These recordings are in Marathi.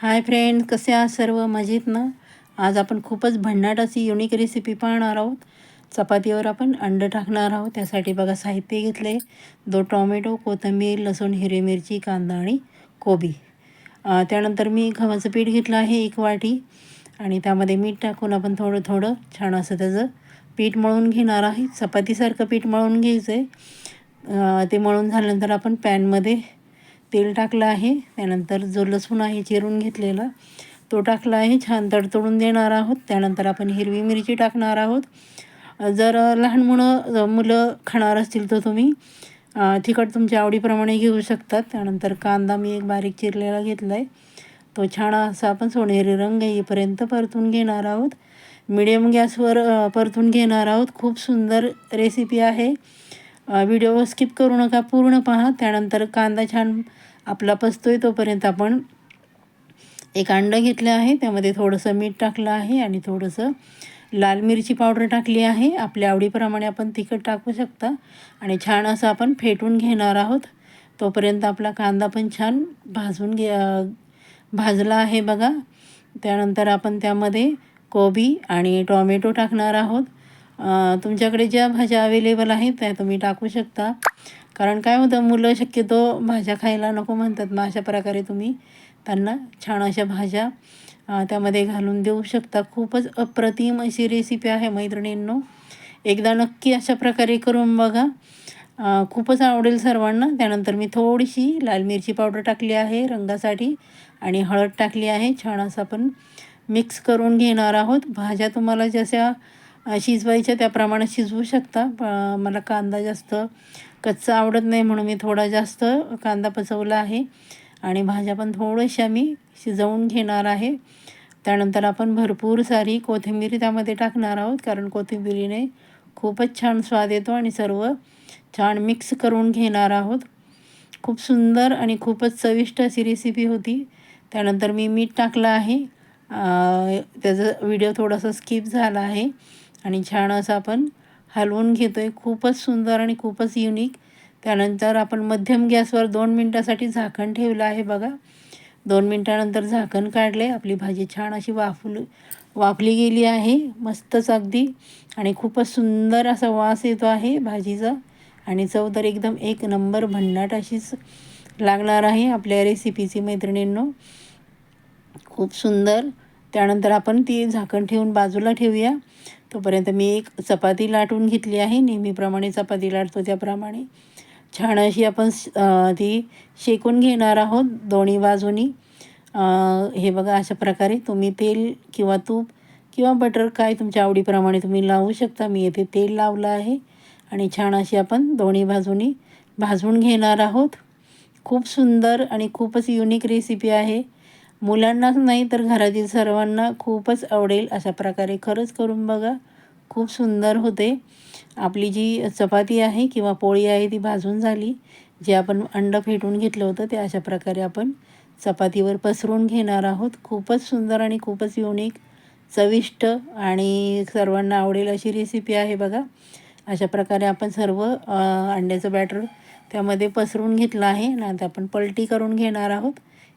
हाय फ्रेंड कसे आहात सर्व? मजेत ना? आज आपण खूपच भन्नाट अशी युनिक रेसिपी पाहणार आहोत. चपातीवर आपण अंडं टाकणार आहोत. त्यासाठी बघा साहित्य घेतले दो टॉमॅटो कोथिंबीर लसूण हिरवी मिरची कांदा आणि कोबी. त्यानंतर मी गव्हाचं पीठ घेतलं आहे एक वाटी. आणि त्यामध्ये मीठ टाकून आपण थोडं थोडं छान असं त्याचं पीठ मळून घेणार आहे. चपातीसारखं पीठ मळून घ्यायचं आहे ते मळून झाल्यानंतर आपण पॅनमध्ये तेल टाकलं आहे. त्यानंतर जो लसूण आहे चिरून घेतलेला तो टाकला आहे. छान तडतडून देणार आहोत. त्यानंतर आपण हिरवी मिरची टाकणार आहोत. जर लहान मुलं मुलं खाणार असतील तर तुम्ही तिखट तुमच्या आवडीप्रमाणे घेऊ शकतात. त्यानंतर कांदा मी एक बारीक चिरलेला घेतला आहे तो छान असा आपण सोनेरी रंग येईपर्यंत परतून घेणार आहोत. मिडियम गॅसवर परतून घेणार आहोत. खूप सुंदर रेसिपी आहे. व्हिडिओ स्किप करू नका पूर्ण पहा. त्यानंतर कांदा छान आपला पसतोय तोपर्यंत आपण एक अंडं घेतलं आहे. त्यामध्ये थोडंसं मीठ टाकलं आहे आणि थोडंसं लाल मिरची पावडर टाकली आहे. आपल्या आवडीप्रमाणे आपण तिखट टाकू शकता. आणि छान असं आपण फेटून घेणार आहोत. तोपर्यंत आपला कांदा पण छान भाजून घे भाजला आहे बघा. त्यानंतर आपण त्यामध्ये कोबी आणि टॉमॅटो टाकणार आहोत. तुमच्याकडे ज्या भाज्या अवेलेबल आहेत त्या तुम्ही टाकू शकता. कारण काय होतं मुलं शक्यतो भाज्या खायला नको म्हणतात मग अशा प्रकारे तुम्ही त्यांना छान अशा भाज्या त्यामध्ये घालून देऊ शकता. खूपच अप्रतिम अशी रेसिपी आहे मैत्रिणींनो. एकदा नक्की अशा प्रकारे करून बघा. खूपच आवडेल सर्वांना. त्यानंतर मी थोडीशी लाल मिरची पावडर टाकली आहे रंगासाठी आणि हळद टाकली आहे. छान असं आपण मिक्स करून घेणार आहोत. भाज्या तुम्हाला जशा शिजवायच्या त्याप्रमाणे शिजवू शकता. मला कांदा जास्त कच्चा आवडत नाही म्हणून मी थोडा जास्त कांदा पचवला आहे. आणि भाज्या पण थोड्याशा मी शिजवून घेणार आहे. त्यानंतर आपण भरपूर सारी कोथिंबीर त्यामध्ये टाकणार आहोत कारण कोथिंबिरीने खूपच छान स्वाद येतो आणि सर्व छान मिक्स करून घेणार आहोत. खूप सुंदर आणि खूपच चविष्ट अशी रेसिपी होती. त्यानंतर मी मीठ टाकलं आहे. त्याचा व्हिडिओ थोडासा स्किप झाला आहे. आणि छान असं आपण हलवून घेतो आहे खूपच सुंदर आणि खूपच युनिक त्यानंतर आपण मध्यम गॅसवर दोन मिनटासाठी झाकण ठेवलं आहे बघा. दोन मिनटानंतर झाकण काढले. आपली भाजी छान अशी वाफल वाफली गेली आहे. मस्तच अगदी. आणि खूपच सुंदर असा वास येतो आहे भाजीचा. आणि चव तर एकदम एक नंबर भन्नाट अशीच लागणार आहे आपल्या रेसिपीची मैत्रिणींनो. खूप सुंदर. त्यानंतर आपण ती झाकण ठेवून बाजूला ठेवूया. तोपर्यंत मी एक चपाती लाटून घेतली आहे. नेहमीप्रमाणे चपाती लाटतो त्याप्रमाणे. छान अशी आपण ती शेकून घेणार आहोत दोन्ही बाजूनी. हे बघा अशा प्रकारे तुम्ही तेल किंवा तूप किंवा बटर काय तुमच्या आवडीप्रमाणे तुम्ही लावू शकता. मी येथे तेल लावलं आहे आणि छान अशी आपण दोन्ही बाजूनी भाजून घेणार आहोत. खूप सुंदर आणि खूपच युनिक रेसिपी आहे. मुलांनाच नाही तर घरातील सर्वांना खूपच आवडेल अशा प्रकारे. खरंच करून बघा खूप सुंदर होते. आपली जी चपाती आहे किंवा पोळी आहे ती भाजून झाली. जे आपण अंड फेटून घेतलं होतं ते अशा प्रकारे आपण चपातीवर पसरून घेणार आहोत. खूपच सुंदर आणि खूपच युनिक चविष्ट आणि सर्वांना आवडेल अशी रेसिपी आहे बघा. अशा प्रकारे आपण सर्व अंड्याचं बॅटर त्यामध्ये पसरून घेतलं आहे. ना आता आपण पलटी करून घेणार आहोत.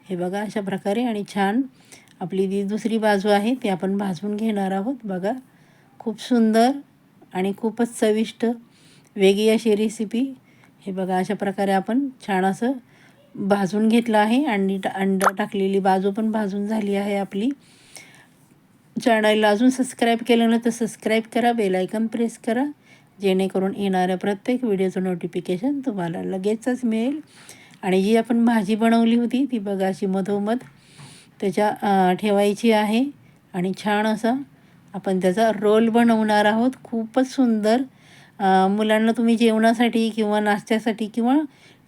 हे बघा अशा प्रकारे आणि छान आपली जी दुसरी बाजू आहे ती आपण भाजून घेणार आहोत. बघा खूप सुंदर आणि खूपच चविष्ट वेगळी अशी रेसिपी हे बघा अशा प्रकारे आपण छान असं भाजून घेतलं आहे आणि अंड टाकलेली बाजू पण भाजून झाली आहे आपली. चॅनलला अजून सबस्क्राईब केलं ना तर सबस्क्राईब करा बेलायकन प्रेस करा. जेणेकरून येणाऱ्या प्रत्येक व्हिडिओचं नोटिफिकेशन तुम्हाला लगेचच मिळेल. आणि जी आपण भाजी बनवली होती ती बघा अशी मधोमध त्याच्या ठेवायची आहे. आणि छान असा आपण त्याचा रोल बनवणार आहोत. खूपच सुंदर. मुलांना तुम्ही जेवणासाठी किंवा नाश्त्यासाठी किंवा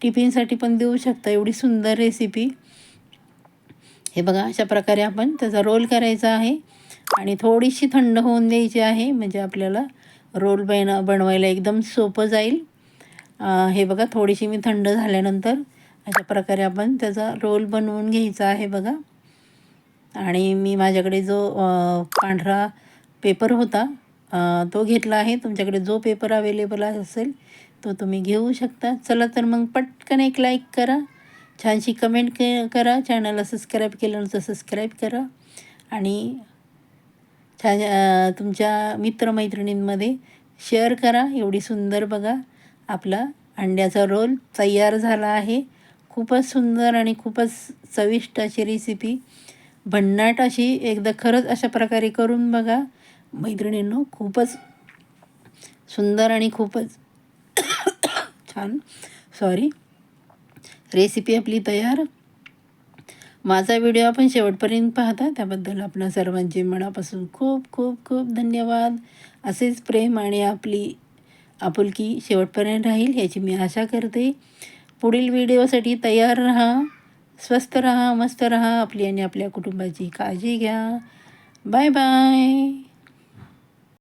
टिफिनसाठी पण देऊ शकता एवढी सुंदर रेसिपी. हे बघा अशा प्रकारे आपण त्याचा रोल करायचा आहे. आणि थोडीशी थंड होऊन द्यायची आहे म्हणजे आपल्याला रोल बन बनवायला एकदम सोपं जाईल. हे बघा थोडीशी मी थंड झाल्यानंतर अशा प्रकारे आपण त्याचा रोल बनवून घ्यायचा आहे बघा. आणि मी माझ्याकडे जो पांढरा पेपर होता तो घेतला आहे. तुमच्याकडे जो पेपर अवेलेबल असेल तो तुम्ही घेऊ शकता. चला तर मग पटकन एक लाईक करा. छानशी कमेंट के करा. चॅनलला सबस्क्राईब केलं नसतं सबस्क्राईब करा. आणि छान तुमच्या मित्रमैत्रिणींमध्ये शेअर करा. एवढी सुंदर बघा. आपला अंड्याचा रोल तयार झाला आहे. खूपच सुंदर आणि खूपच चविष्ट अशी रेसिपी भन्नाट अशी एकदा खरंच अशा प्रकारे करून बघा. मैत्रिणींनो खूपच सुंदर आणि खूपच छान. सॉरी रेसिपी आपली तयार. माझा व्हिडिओ आपण शेवटपर्यंत पाहता. त्याबद्दल आपणा सर्वांचे मनापासून खूप खूप खूप धन्यवाद. असेच प्रेम आणि आपली आपुलकी शेवटपर्यंत राहील याची मी आशा करते. पुढील व्हिडिओसाठी तयार राहा स्वस्त राहा मस्त राहा आपली आणि आपल्या कुटुंबाची काळजी घ्या. Bye bye.